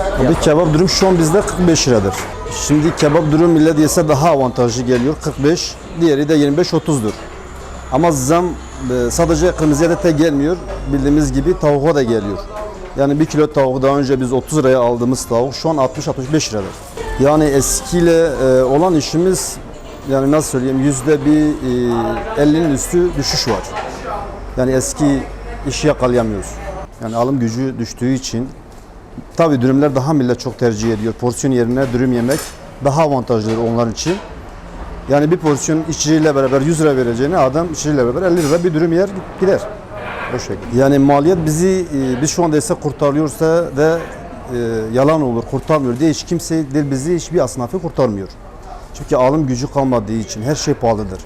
Abi kebap dürüm şu an bizde 45 liradır. Şimdi kebap dürüm millet yese daha avantajlı geliyor 45. Diğeri de 25-30'dur. Ama zam e, sadece kırmızı ete gelmiyor. Bildiğimiz gibi tavuğa da geliyor. Yani bir kilo tavuk daha önce biz 30 liraya aldığımız tavuk şu an 60-65 liradır. Yani eskiyle e, olan işimiz yani nasıl söyleyeyim yüzde bir e, 50'nin üstü düşüş var. Yani eski işi yakalayamıyoruz. Yani alım gücü düştüğü için tabii dürümler daha millet çok tercih ediyor. Porsiyon yerine dürüm yemek daha avantajlıdır onlar için. Yani bir porsiyon içiciyle beraber 100 lira vereceğine adam içiciyle beraber 50 lira bir dürüm yer gider. O şekilde. Yani maliyet bizi e, biz şu anda ise kurtarıyorsa ve e, yalan olur kurtarmıyor diye hiç kimse değil bizi hiçbir asnafı kurtarmıyor. Çünkü alım gücü kalmadığı için her şey pahalıdır.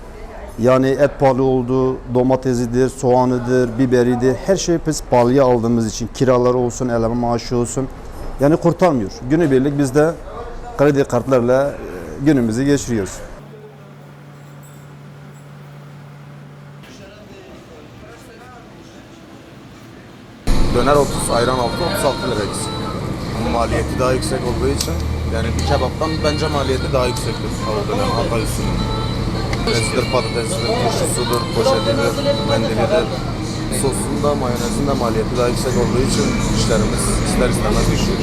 Yani et pahalı oldu, domatesidir, soğanıdır, biberidir. Her şey biz pahalıya aldığımız için kiralar olsun, eleman maaşı olsun. Yani kurtarmıyor. Günübirlik biz de kredi kartlarla e, günümüzü geçiriyoruz. Döner 30, ayran 6, 36 lira eksik. Maliyeti daha yüksek olduğu için yani bir kebaptan bence maliyeti daha yüksektir tavuk döner hatta üstünün. Patatesidir, patatesidir, turşusudur, poşetidir, mendilidir. Sosunda, mayonezinde maliyeti daha yüksek olduğu için işlerimiz ister istemez düşüyor.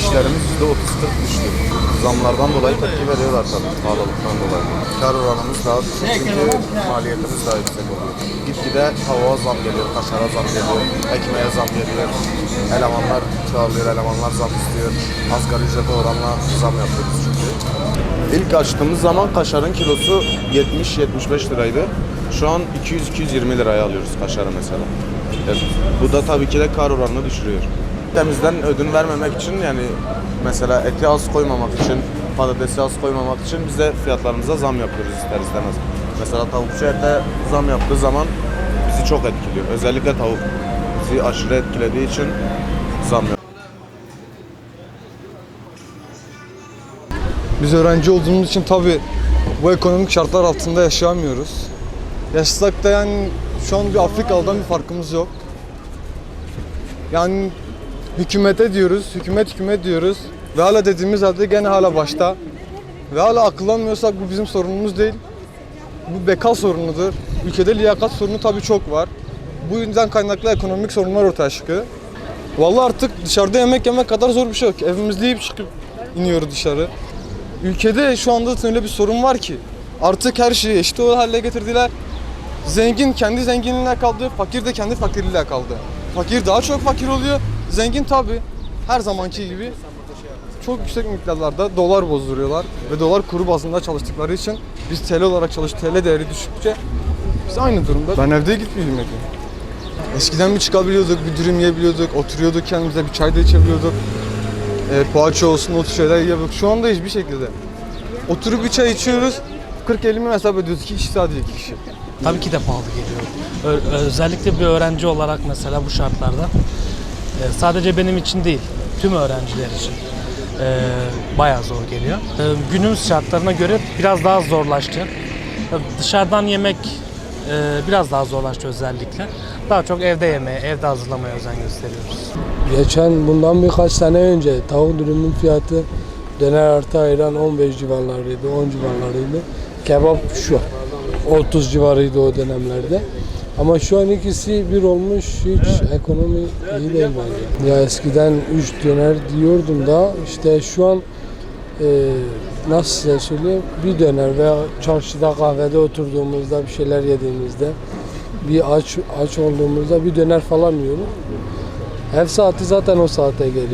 İşlerimiz %30-40 düştü. Zamlardan dolayı tepki veriyorlar tabii, pahalılıktan dolayı. Kar oranımız daha düşük çünkü maliyetimiz daha yüksek oluyor. Gitgide tavuğa zam geliyor, kaşara zam geliyor, ekmeğe zam geliyor. Elemanlar çoğalıyor, elemanlar zam istiyor. Asgari ücrete oranla zam yapıyoruz. İlk açtığımız zaman kaşarın kilosu 70-75 liraydı. Şu an 200-220 liraya alıyoruz kaşarı mesela. Evet. Bu da tabii ki de kar oranını düşürüyor. Temizden ödün vermemek için yani mesela eti az koymamak için, patatesi az koymamak için biz de fiyatlarımıza zam yapıyoruz ister istemez. Mesela tavukçu ete zam yaptığı zaman bizi çok etkiliyor. Özellikle tavuk bizi aşırı etkilediği için zam yapıyoruz. Biz öğrenci olduğumuz için tabii bu ekonomik şartlar altında yaşayamıyoruz. Yaşasak da yani şu an bir Afrikalı'dan bir farkımız yok. Yani hükümete diyoruz, hükümet hükümet diyoruz. Ve hala dediğimiz halde gene hala başta. Ve hala akıllanmıyorsak bu bizim sorunumuz değil. Bu beka sorunudur. Ülkede liyakat sorunu tabii çok var. Bu yüzden kaynaklı ekonomik sorunlar ortaya çıkıyor. Vallahi artık dışarıda yemek yemek kadar zor bir şey yok. Evimizde yiyip çıkıp iniyoruz dışarı. Ülkede şu anda öyle bir sorun var ki artık her şeyi eşit o hale getirdiler. Zengin kendi zenginliğine kaldı, fakir de kendi fakirliğine kaldı. Fakir daha çok fakir oluyor, zengin tabi her zamanki gibi çok yüksek miktarlarda dolar bozduruyorlar ve dolar kuru bazında çalıştıkları için biz TL olarak çalış TL değeri düşükçe biz aynı durumda. Ben evde yemek yiyorum. Eskiden bir çıkabiliyorduk, bir dürüm yiyebiliyorduk, oturuyorduk kendimize bir çay da içebiliyorduk. E, poğaça olsun, o tür şeyler yiyebiliyorduk. Şu anda hiçbir şekilde. Oturup bir çay içiyoruz, 40-50 milyon hesap ediyoruz. İki kişi sadece iki kişi. Tabii ki de pahalı geliyor. Ö- özellikle bir öğrenci olarak mesela bu şartlarda e, sadece benim için değil, tüm öğrenciler için e, bayağı zor geliyor. E, günümüz şartlarına göre biraz daha zorlaştı. E, Dışarıdan yemek biraz daha zorlaştı özellikle. Daha çok evde yemeye, evde hazırlamaya özen gösteriyoruz. Geçen bundan birkaç sene önce tavuk dürümün fiyatı döner artı ayran 15 civarlarıydı, 10 civarlarıydı. Kebap şu 30 civarıydı o dönemlerde. Ama şu an ikisi bir olmuş hiç ekonomi iyi değil bence. Ya eskiden 3 döner diyordum da işte şu an e, nasıl size söyleyeyim bir döner veya çarşıda kahvede oturduğumuzda bir şeyler yediğimizde bir aç aç olduğumuzda bir döner falan yiyoruz. Ev saati zaten o saate geliyor.